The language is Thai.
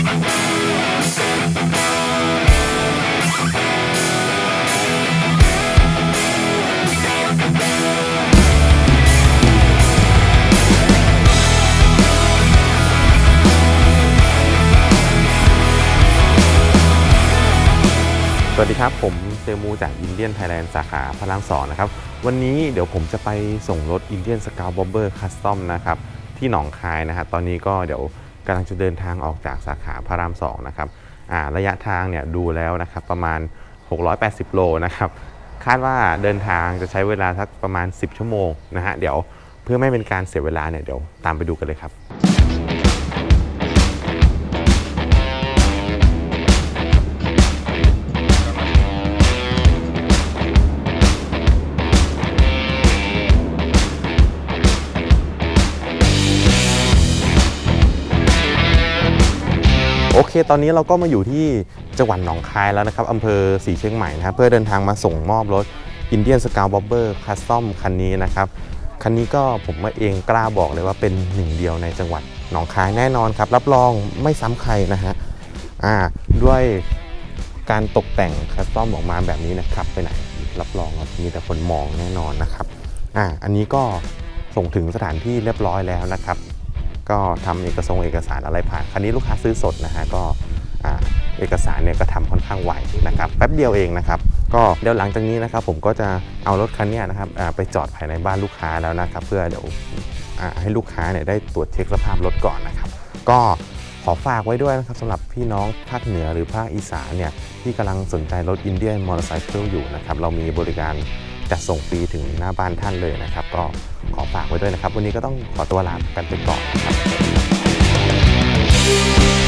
สวัสดีครับ ผมเซมูจากอินเดียนไทยแลนด์สาขาพระรามสองนะครับ วันนี้เดี๋ยวผมจะไปส่งรถอินเดียนสกาวบอมเบอร์คัสตอมนะครับ ที่หนองคายนะฮะตอนนี้ก็เดี๋ยว กำลังจะเดินทางออกจากสาขาพระรามสองนะครับระยะทางเนี่ยดูแล้วนะครับประมาณ 680 โลนะครับคาดว่าเดินทางจะใช้เวลาสักประมาณ 10 ชั่วโมงนะฮะเดี๋ยวเพื่อไม่เป็นการเสียเวลาเนี่ยเดี๋ยวตามไปดูกันเลยครับ โอเค ตอนนี้เราก็มาอยู่ที่จังหวัดหนองคายแล้วนะครับอำเภอสีเชียงใหม่นะครับ เพื่อเดินทางมาส่งมอบรถ Indian s c o u t Bobber Custom คันนี้นะครับ คันนี้ก็ผมว่าเองกล้าบอกเลยว่าเป็นหนึ่งเดียวในจังหวัดหนองคายแน่นอนครับ รับรองไม่ซ้ำใครนะฮะอ่าด้วยการตกแต่งคัสตอมออกมาแบบนี้นะครับไปไหนรับรองมีแต่คนมองแน่นอนนะครับอ่าอันนี้ก็ส่งถึงสถานที่เรียบร้อยแล้วนะครับ ก็ทำเอกสงเอกสารอะไรผ่านคันนี้ลูกค้าซื้อสดนะฮะก็เอกสารเนี่ยก็ทำค่อนข้างไวนะครับแป๊บเดียวเองนะครับก็เดี๋ยวหลังจากนี้นะครับผมก็จะเอารถคันนี้นะครับไปจอดภายในบ้านลูกค้าแล้วนะครับเพื่อเดี๋ยวให้ลูกค้าเนี่ยได้ตรวจเช็คสภาพรถก่อนนะครับ ก็ขอฝากไว้ด้วยนะครับสำหรับพี่น้องภาคเหนือหรือภาคอีสานเนี่ยที่กำลังสนใจรถอินเดียนมอเตอร์ไซค์อยู่นะครับเรามีบริการ จัดส่งฟรีถึงหน้าบ้านท่านเลยนะครับ ก็ขอฝากไว้ด้วยนะครับ วันนี้ก็ต้องขอตัวลาไปก่อนครับ